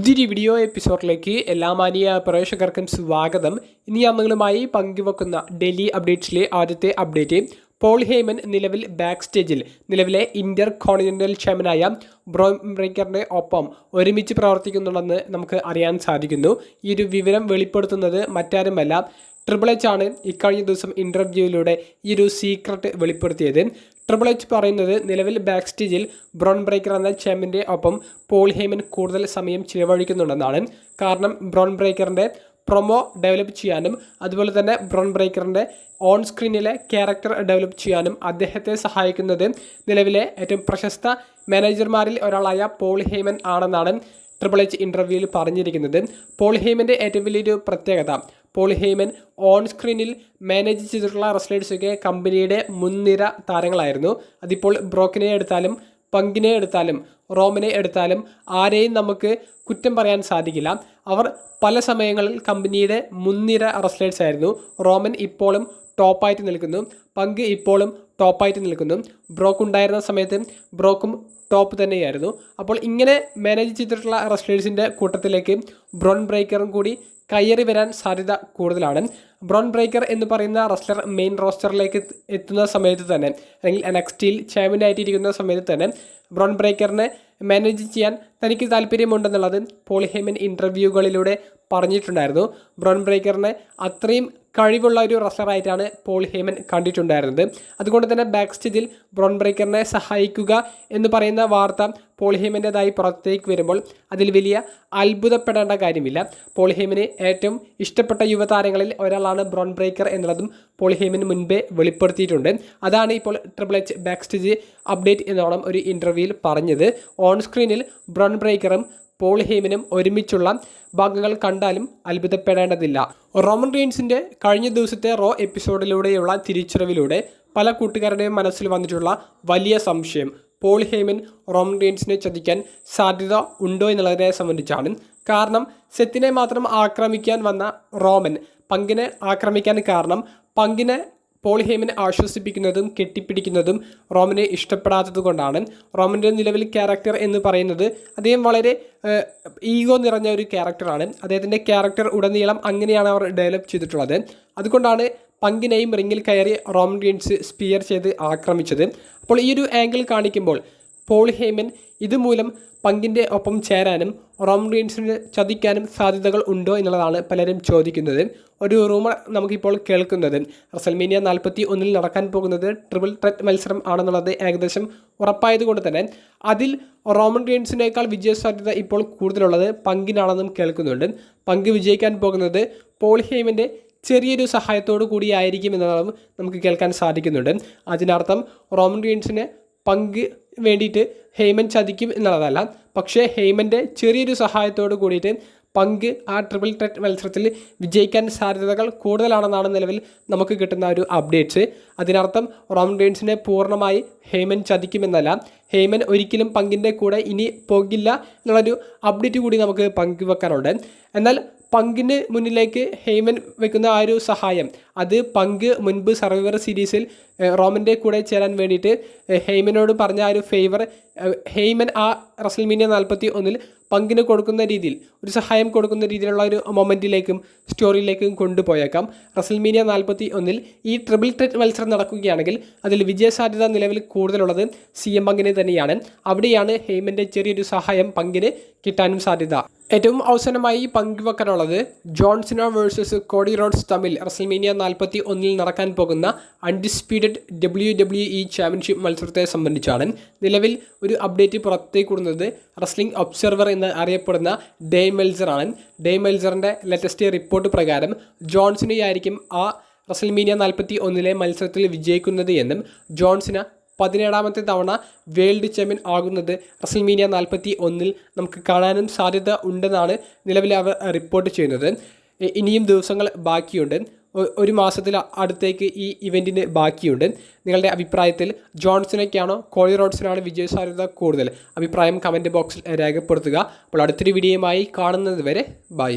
പുതിയൊരു വീഡിയോ എപ്പിസോഡിലേക്ക് എല്ലാ മാനിയ പ്രേക്ഷകർക്കും സ്വാഗതം. ഇനി ഞാൻ നിങ്ങളുമായി പങ്കുവെക്കുന്ന ഡൽഹി അപ്ഡേറ്റ്സിലെ ആദ്യത്തെ അപ്ഡേറ്റ് പോൾ ഹേമൻ നിലവിൽ ബാക്ക് സ്റ്റേജിൽ നിലവിലെ ഇന്റർ കോണ്ടിനെന്റൽ ചാമ്പ്യനായ ബ്രോം ബ്രേക്കറിന്റെ ഒപ്പം ഒരുമിച്ച് പ്രവർത്തിക്കുന്നുണ്ടെന്ന് നമുക്ക് അറിയാൻ സാധിക്കുന്നു. ഈ ഒരു വിവരം വെളിപ്പെടുത്തുന്നത് മറ്റാരുമല്ല ട്രിപ്പിൾ എച്ച് ആണ് ഇക്കഴിഞ്ഞ ദിവസം ഇന്റർവ്യൂവിലൂടെ ഈ ഒരു സീക്രട്ട് വെളിപ്പെടുത്തിയത്. ട്രിപ്പിൾ എച്ച് പറയുന്നത് നിലവിൽ ബാക്ക് സ്റ്റേജിൽ ബ്രോൺ ബ്രേക്കർ എന്ന ചാമ്പ്യന്റെ ഒപ്പം പോൾ ഹേമൻ കൂടുതൽ സമയം ചിലവഴിക്കുന്നുണ്ടെന്നാണ്. കാരണം ബ്രോൺ ബ്രേക്കറിന്റെ പ്രൊമോ ഡെവലപ്പ് ചെയ്യാനും അതുപോലെ തന്നെ ബ്രോൺ ബ്രേക്കറിന്റെ ഓൺ സ്ക്രീനിലെ ക്യാരക്ടർ ഡെവലപ്പ് ചെയ്യാനും അദ്ദേഹത്തെ സഹായിക്കുന്നത് നിലവിലെ ഏറ്റവും പ്രശസ്ത മാനേജർമാരിൽ ഒരാളായ പോൾ ഹേമൻ ആണെന്നാണ് ട്രിപ്പിൾ എച്ച് ഇന്റർവ്യൂവിൽ പറഞ്ഞിരിക്കുന്നത്. പോൾ ഹേമന്റെ ഏറ്റവും വലിയൊരു പ്രത്യേകത പോൾ ഹെയ്മൻ ഓൺ സ്ക്രീനിൽ മാനേജ് ചെയ്തിട്ടുള്ള റെസ്ലേഴ്സൊക്കെ കമ്പനിയുടെ മുൻനിര താരങ്ങളായിരുന്നു. അതിപ്പോൾ ബ്രോക്കിനെ എടുത്താലും പങ്കിനെ എടുത്താലും റോമിനെ എടുത്താലും ആരെയും നമുക്ക് കുറ്റം പറയാൻ സാധിക്കില്ല. അവർ പല സമയങ്ങളിൽ കമ്പനിയുടെ മുൻനിര റെസ്ലേഴ്സ് ആയിരുന്നു. റോമൻ ഇപ്പോഴും ടോപ്പായിട്ട് നിൽക്കുന്നു. പങ്ക് ഇപ്പോഴും ടോപ്പായിട്ട് നിൽക്കുന്നു. ബ്രോക്ക് ഉണ്ടായിരുന്ന സമയത്ത് ബ്രോക്കും ടോപ്പ് തന്നെയായിരുന്നു. അപ്പോൾ ഇങ്ങനെ മാനേജ് ചെയ്തിട്ടുള്ള റെസ്ലേഴ്സിന്റെ കൂട്ടത്തിലേക്ക് ബ്രോൺ ബ്രേക്കറും കൂടി കയറി വരാൻ സാധ്യത കൂടുതലാണ്. ബ്രോൺ ബ്രേക്കർ എന്ന് പറയുന്ന റെസ്ലർ മെയിൻ റോസ്റ്ററിലേക്ക് എത്തുന്ന സമയത്ത് തന്നെ അല്ലെങ്കിൽ നെക്സ്റ്റിൽ ചാമ്പ്യൻ ആയിട്ടിരിക്കുന്ന സമയത്ത് തന്നെ ബ്രോൺ ബ്രേക്കറിനെ മാനേജ് ചെയ്യാൻ തനിക്ക് താല്പര്യമുണ്ടെന്നുള്ളത് പോളിഹേമൻ ഇന്റർവ്യൂകളിലൂടെ പറഞ്ഞിട്ടുണ്ടായിരുന്നു. ബ്രോൺ ബ്രേക്കറിനെ അത്രയും കഴിവുള്ള ഒരു റസ്ലറായിട്ടാണ് പോൾ ഹേമൻ കണ്ടിട്ടുണ്ടായിരുന്നത്. അതുകൊണ്ട് തന്നെ ബാക്ക് സ്റ്റേജിൽ ബ്രോൺ ബ്രേക്കറിനെ സഹായിക്കുക എന്ന് പറയുന്ന വാർത്ത പോൾ ഹേമന്റെതായി പുറത്തേക്ക് വരുമ്പോൾ അതിൽ വലിയ അത്ഭുതപ്പെടേണ്ട കാര്യമില്ല. പോൾ ഹേമന് ഏറ്റവും ഇഷ്ടപ്പെട്ട യുവതാരങ്ങളിൽ ഒരാളാണ് ബ്രോൺ ബ്രേക്കർ എന്നുള്ളതും പോൾ ഹേമന് മുൻപേ വെളിപ്പെടുത്തിയിട്ടുണ്ട്. അതാണ് ഇപ്പോൾ triple H backstage update എന്നോണം ഒരു ഇന്റർവ്യൂവിൽ പറഞ്ഞത്. ഓൺ സ്ക്രീനിൽ ബ്രോൺ ബ്രേക്കറും പോൾ ഹേമനും ഒരുമിച്ചുള്ള ഭാഗങ്ങൾ കണ്ടാലും അത്ഭുതപ്പെടേണ്ടതില്ല. റോമൻ റീൻസിന്റെ കഴിഞ്ഞ ദിവസത്തെ റോ എപ്പിസോഡിലൂടെയുള്ള തിരിച്ചറിവിലൂടെ പല കൂട്ടുകാരുടെയും മനസ്സിൽ വന്നിട്ടുള്ള വലിയ സംശയം പോൾ റോമൻ റീൻസിനെ ചതിക്കാൻ സാധ്യത ഉണ്ടോ എന്നുള്ളതിനെ സംബന്ധിച്ചാണ്. കാരണം സെത്തിനെ മാത്രം ആക്രമിക്കാൻ വന്ന റോമൻ പങ്കിനെ ആക്രമിക്കാൻ കാരണം പങ്കിനെ പോൾ ഹേമിനെ ആശ്വസിപ്പിക്കുന്നതും കെട്ടിപ്പിടിക്കുന്നതും റോമനെ ഇഷ്ടപ്പെടാത്തത് കൊണ്ടാണ് റോമന്റെ നിലവിൽ ക്യാരക്ടർ എന്ന് പറയുന്നത് അദ്ദേഹം വളരെ ഈഗോ നിറഞ്ഞ ഒരു ക്യാരക്ടറാണ്. അദ്ദേഹത്തിന്റെ ക്യാരക്ടർ ഉടനീളം അങ്ങനെയാണ് അവർ ഡെവലപ്പ് ചെയ്തിട്ടുള്ളത്. അതുകൊണ്ടാണ് പങ്കിനെയും റിങ്ങിൽ കയറി റോമൻ ഗെയിൻസ് സ്പിയർ ചെയ്ത് ആക്രമിച്ചത്. അപ്പോൾ ഈ ഒരു ആംഗിൾ കാണിക്കുമ്പോൾ പോൾ ഹേമൻ ഇതുമൂലം പങ്കിന്റെ ഒപ്പം ചേരാനും റോം റീൻസിന് ചതിക്കാനും സാധ്യതകൾ ഉണ്ടോ എന്നുള്ളതാണ് പലരും ചോദിക്കുന്നത്. ഒരു റൂമർ നമുക്കിപ്പോൾ കേൾക്കുന്നത്. റസൽമീനിയ നാൽപ്പത്തി ഒന്നിൽ നടക്കാൻ പോകുന്നത് ട്രിപ്പിൾ ത്രെറ്റ് മത്സരം ആണെന്നുള്ളത് ഏകദേശം ഉറപ്പായതുകൊണ്ട് തന്നെ അതിൽ റോമൻ റീൻസിനേക്കാൾ വിജയസാധ്യത ഇപ്പോൾ കൂടുതലുള്ളത് പങ്കിനാണെന്നും കേൾക്കുന്നുണ്ട്. പങ്ക് വിജയിക്കാൻ പോകുന്നത് പോൾ ചെറിയൊരു സഹായത്തോടു കൂടിയായിരിക്കും എന്നതും നമുക്ക് കേൾക്കാൻ സാധിക്കുന്നുണ്ട്. അതിനർത്ഥം റോമൻ റീൻസിന് പങ്ക് വേണ്ടിയിട്ട് ഹേമൻ ചതിക്കും എന്നുള്ളതല്ല. പക്ഷേ ഹേമന്റെ ചെറിയൊരു സഹായത്തോട് കൂടിയിട്ട് പങ്ക് ആ ട്രിപ്പിൾ ട്രെറ്റ് മത്സരത്തിൽ വിജയിക്കാൻ സാധ്യതകൾ കൂടുതലാണെന്നാണ് നിലവിൽ നമുക്ക് കിട്ടുന്ന ഒരു അപ്ഡേറ്റ്സ് അതിനർത്ഥം റോം ഡെയിൻസിനെ പൂർണമായി ഹേമൻ ചതിക്കുമെന്നല്ല. ഹേമൻ ഒരിക്കലും പങ്കിന്റെ കൂടെ ഇനി പോകില്ല എന്നുള്ളൊരു അപ്ഡേറ്റ് കൂടി നമുക്ക് പങ്കുവെക്കാനുണ്ട്. എന്നാൽ പങ്കിന് മുന്നിലേക്ക് ഹെയ്മൻ വെക്കുന്ന ആ ഒരു സഹായം. അത് പങ്ക് മുൻപ് സർവൈവർ സീരീസിൽ റോമന്റെ കൂടെ ചേരാൻ വേണ്ടിയിട്ട് ഹെയ്മനോട് പറഞ്ഞ ആ ഒരു ഫേവർ ഹെയ്മൻ ആ റസൽമീനിയ നാൽപ്പത്തി ഒന്നിൽ പങ്കിന് കൊടുക്കുന്ന രീതിയിൽ ഒരു സഹായം കൊടുക്കുന്ന രീതിയിലുള്ള ഒരു മൊമെന്റിലേക്കും സ്റ്റോറിയിലേക്കും കൊണ്ടുപോയേക്കാം. റസൽമീനിയ നാൽപ്പത്തി ഒന്നിൽ ഈ ട്രിപ്പിൾ ത്രെറ്റ് മത്സരം നടക്കുകയാണെങ്കിൽ അതിൽ വിജയസാധ്യത നിലവിൽ കൂടുതലുള്ളത് സി എം പങ്കിന് തന്നെയാണ്. അവിടെയാണ് ഹെയ്മന്റെ ചെറിയൊരു സഹായം പങ്കിന് കിട്ടാനും സാധ്യത. ഏറ്റവും അവസാനമായി പങ്കുവെക്കാനുള്ളത് John Cena versus Cody Rhodes തമ്മിൽ റസൽമീനിയ നാൽപ്പത്തി ഒന്നിൽ നടക്കാൻ പോകുന്ന undisputed W W E championship മത്സരത്തെ സംബന്ധിച്ചാണ്. നിലവിൽ ഒരു അപ്ഡേറ്റ് പുറത്തേക്ക് കൂടുന്നത് റസ്ലിംഗ് ഒബ്സർവർ എന്ന് അറിയപ്പെടുന്ന ഡേ മെൽസറാണ്. ഡേ മെൽസറിന്റെ ലേറ്റസ്റ്റ് റിപ്പോർട്ട് പ്രകാരം ജോൺസിനെയായിരിക്കും ആ റസൽമീനിയ നാൽപ്പത്തി ഒന്നിലെ മത്സരത്തിൽ വിജയിക്കുന്നത് എന്നും ജോൺസിന് പതിനേഴാമത്തെ തവണ വേൾഡ് ചാമ്പ്യൻ ആകുന്നത് റസൽമീനിയ നാൽപ്പത്തി ഒന്നിൽ നമുക്ക് കാണാനും സാധ്യത ഉണ്ടെന്നാണ് നിലവിൽ അവർ റിപ്പോർട്ട് ചെയ്യുന്നത്. ഇനിയും ദിവസങ്ങൾ ബാക്കിയുണ്ട്. ഒരു മാസത്തിൽ അടുത്തേക്ക് ഈ ഇവന്റിന് ബാക്കിയുണ്ട്. നിങ്ങളുടെ അഭിപ്രായത്തിൽ ജോൺസണൊക്കെയാണോ കോളി റോഡ്സിനാണ് വിജയ സാധ്യത കൂടുതൽ? അഭിപ്രായം കമന്റ് ബോക്സിൽ രേഖപ്പെടുത്തുക. അപ്പോൾ അടുത്തൊരു വീഡിയോയുമായി കാണുന്നത് വരെ ബൈ